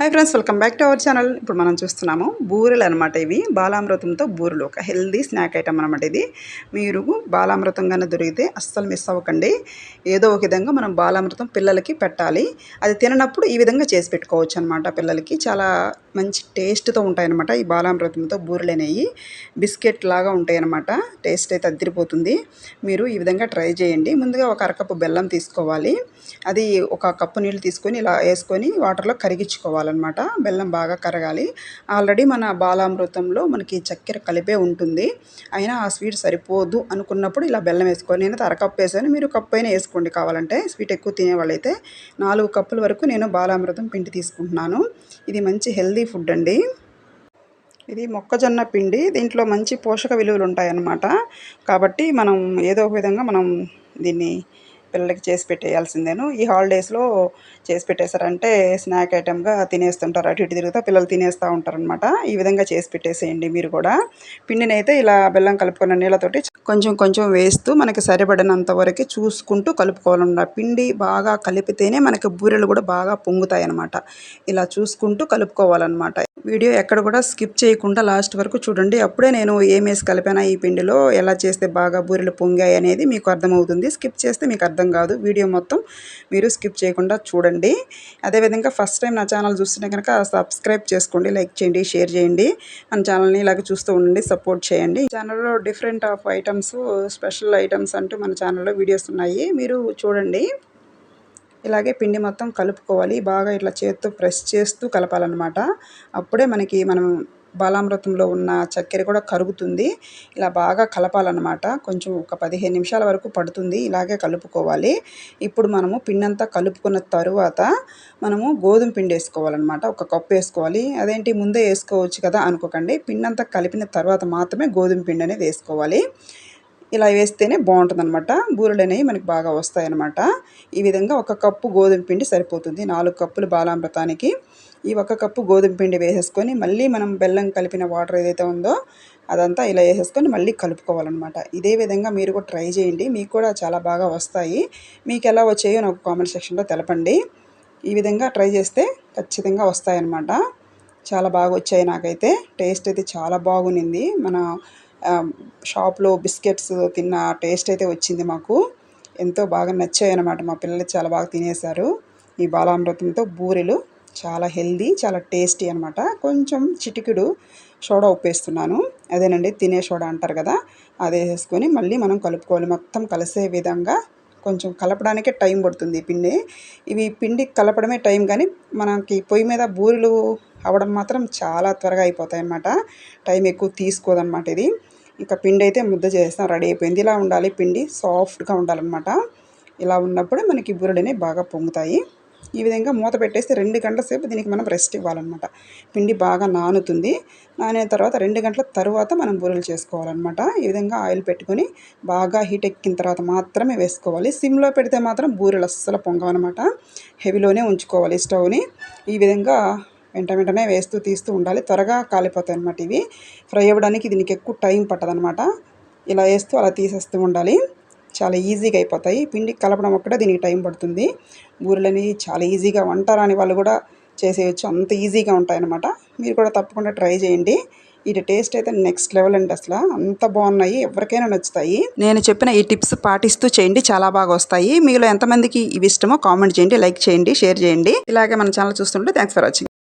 Hi friends welcome back to our channel ఇప్పుడు మనం చూస్తున్నాము బూరెలు అనమాట ఇవి. బాలామృతంతో బూరెలు. ఒక హెల్దీ స్నాక్ ఐటమ్ అనమాట ఇది. మీరు బాలామృతంగానే దొరికితే అస్సలు మిస్ అవ్వకండి. ఏదో ఒక విధంగా మనం బాలామృతం పిల్లలకి పెట్టాలి. అది తిననప్పుడు ఈ విధంగా చేసి పెట్టుకోవచ్చు అనమాట పిల్లలకి. చాలా మంచి టేస్ట్తో ఉంటాయన్నమాట ఈ బాలామృతంతో బూరెలు అనేవి. బిస్కెట్ లాగా ఉంటాయి అనమాట టేస్ట్ అయితే అద్దరిపోతుంది. మీరు ఈ విధంగా ట్రై చేయండి. ముందుగా ఒక అరకప్పు బెల్లం తీసుకోవాలి. అది ఒక కప్పు నీళ్ళు తీసుకొని ఇలా వేసుకొని వాటర్లో కరిగించుకోవాలి కరిగించుకోవాలన్నమాట బెల్లం బాగా కరగాలి. ఆల్రెడీ మన బాలామృతంలో మనకి చక్కెర కలిపే ఉంటుంది. అయినా ఆ స్వీట్ సరిపోదు అనుకున్నప్పుడు ఇలా బెల్లం వేసుకొని నేను అరకప్పు వేసాను. మీరు కప్పు అయినా వేసుకోండి కావాలంటే. స్వీట్ ఎక్కువ తినేవాళ్ళైతే నాలుగు కప్పుల వరకు నేను బాలామృతం పిండి తీసుకుంటున్నాను. ఇది మంచి హెల్దీ ఫుడ్ అండి. ఇది మొక్కజొన్న పిండి. దీంట్లో మంచి పోషక విలువలు ఉంటాయన్నమాట. కాబట్టి మనం ఏదో ఒక విధంగా మనం దీన్ని పిల్లలకి చేసి పెట్టేయాల్సిందేను. ఈ హాలిడేస్లో చేసి పెట్టేశారంటే స్నాక్ ఐటెంగా తినేస్తుంటారు. అటు ఇటు తిరుగుతా పిల్లలు తినేస్తూ ఉంటారనమాట ఈ విధంగా చేసి పెట్టేసేయండి మీరు కూడా. పిండిని అయితే ఇలా బెల్లం కలుపుకున్న నీళ్ళతోటి కొంచెం కొంచెం వేస్తూ మనకి సరిపడినంత వరకు చూసుకుంటూ కలుపుకోవాలన్నమాట. పిండి బాగా కలిపితేనే మనకి బూరెలు కూడా బాగా పొంగుతాయి అనమాట ఇలా చూసుకుంటూ కలుపుకోవాలన్నమాట. వీడియో ఎక్కడ కూడా స్కిప్ చేయకుండా లాస్ట్ వరకు చూడండి. అప్పుడే నేను ఏం వేసి కలిపానా ఈ పిండిలో ఎలా చేస్తే బాగా బూరెలు పొంగాయి అనేది మీకు అర్థమవుతుంది. స్కిప్ చేస్తే మీకు అర్థం కాదు. వీడియో మొత్తం మీరు స్కిప్ చేయకుండా చూడండి. అదేవిధంగా ఫస్ట్ టైం నా ఛానల్ చూస్తుంటే కనుక సబ్స్క్రైబ్ చేసుకోండి లైక్ చేయండి షేర్ చేయండి. మన ఛానల్ని ఇలాగ చూస్తూ ఉండండి సపోర్ట్ చేయండి. ఛానల్లో different of items special items అంటూ మన ఛానల్లో వీడియోస్ ఉన్నాయి. మీరు చూడండి. ఇలాగే పిండి మొత్తం కలుపుకోవాలి. బాగా ఇట్లా చేత్తో ప్రెస్ చేస్తూ కలపాలన్నమాట. అప్పుడే మనకి మనం బాలామృతంలో ఉన్న చక్కెర కూడా కరుగుతుంది. ఇలా బాగా కలపాలన్నమాట. కొంచెం ఒక పదిహేను నిమిషాల వరకు పడుతుంది. ఇలాగే కలుపుకోవాలి. ఇప్పుడు మనము పిండి అంతా కలుపుకున్న తరువాత మనము గోధుమ పిండి వేసుకోవాలన్నమాట. ఒక కప్పు వేసుకోవాలి. అదేంటి? ముందే వేసుకోవచ్చు కదా అనుకోకండి. పిండంతా అంతా కలిపిన తర్వాత మాత్రమే గోధుమ పిండి అనేది వేసుకోవాలి. ఇలా వేస్తేనే బాగుంటుంది అనమాట బూరెలు అనేవి మనకి బాగా వస్తాయన్నమాట. ఈ విధంగా ఒక కప్పు గోధుమ పిండి సరిపోతుంది. నాలుగు కప్పులు బాలామృతానికి ఈ ఒక కప్పు గోధుమ పిండి వేసేసుకొని మళ్ళీ మనం బెల్లం కలిపిన వాటర్ ఏదైతే ఉందో అదంతా ఇలా వేసేసుకొని మళ్ళీ కలుపుకోవాలన్నమాట. ఇదే విధంగా మీరు కూడా ట్రై చేయండి. మీకు కూడా చాలా బాగా వస్తాయి. మీకు ఎలా వచ్చాయో నాకు కామెంట్ సెక్షన్లో తెలపండి. ఈ విధంగా ట్రై చేస్తే ఖచ్చితంగా వస్తాయన్నమాట. చాలా బాగా వచ్చాయి నాకైతే. టేస్ట్ అయితే చాలా బాగునింది మన షాప్లో బిస్కెట్స్ తిన్న టేస్ట్ అయితే వచ్చింది మాకు. ఎంతో బాగా నచ్చాయి అనమాట మా పిల్లలు చాలా బాగా తినేశారు. ఈ బాలామృతంతో బూరెలు చాలా హెల్దీ చాలా టేస్టీ అనమాట కొంచెం చిటికెడు సోడా ఉప్పేస్తున్నాను అదేనండి తినే సోడా అంటారు కదా అదే వేసుకొని మళ్ళీ మనం కలుపుకోవాలి. మొత్తం కలిసే విధంగా కొంచెం కలపడానికే టైం పడుతుంది పిండి. ఇవి పిండి కలపడమే టైం కానీ మనకి పొయ్యి మీద బూరెలు అవ్వడం మాత్రం చాలా త్వరగా అయిపోతాయి అన్నమాట. టైం ఎక్కువ తీసుకోదన్నమాట ఇది. ఇంకా పిండి అయితే ముద్ద చేస్తాం రెడీ అయిపోయింది. ఇలా ఉండాలి పిండి సాఫ్ట్గా ఉండాలన్నమాట. ఇలా ఉన్నప్పుడే మనకి బూరెలు బాగా పొంగుతాయి. ఈ విధంగా మూత పెట్టేస్తే రెండు గంటల సేపు దీనికి మనం రెస్ట్ ఇవ్వాలన్నమాట. పిండి బాగా నానుతుంది. నానిన తర్వాత రెండు గంటల తర్వాత మనం బూరెలు చేసుకోవాలన్నమాట. ఈ విధంగా ఆయిల్ పెట్టుకొని బాగా హీట్ ఎక్కిన తర్వాత మాత్రమే వేసుకోవాలి. సిమ్లో పెడితే మాత్రం బూరెలు అస్సలు పొంగవన్నమాట. హెవీలోనే ఉంచుకోవాలి స్టవ్ని. ఈ విధంగా వెంట వెంటనే వేస్తూ తీస్తూ ఉండాలి. త్వరగా కాలిపోతాయి అనమాట ఇవి. ఫ్రై అవ్వడానికి దీనికి ఎక్కువ టైం పట్టదనమాట ఇలా వేస్తూ అలా తీసేస్తూ ఉండాలి. చాలా ఈజీగా అయిపోతాయి. పిండి కలపడం ఒక్కటే దీనికి టైం పడుతుంది. బూరెలని చాలా ఈజీగా వంట రాని వాళ్ళు కూడా చేసేయచ్చు. అంత ఈజీగా ఉంటాయన్నమాట. మీరు కూడా తప్పకుండా ట్రై చేయండి. వీటి టేస్ట్ అయితే నెక్స్ట్ లెవెల్ అండి అసలు. అంత బాగున్నాయి. ఎవరికైనా నచ్చుతాయి. నేను చెప్పిన ఈ టిప్స్ పాటిస్తూ చేయండి. చాలా బాగా వస్తాయి. మీలో ఎంతమందికి ఇవి ఇష్టమో కామెంట్ చేయండి. లైక్ చేయండి. షేర్ చేయండి. ఇలాగే మన ఛానల్ చూస్తుంటే థ్యాంక్స్ ఫర్ వాచింగ్.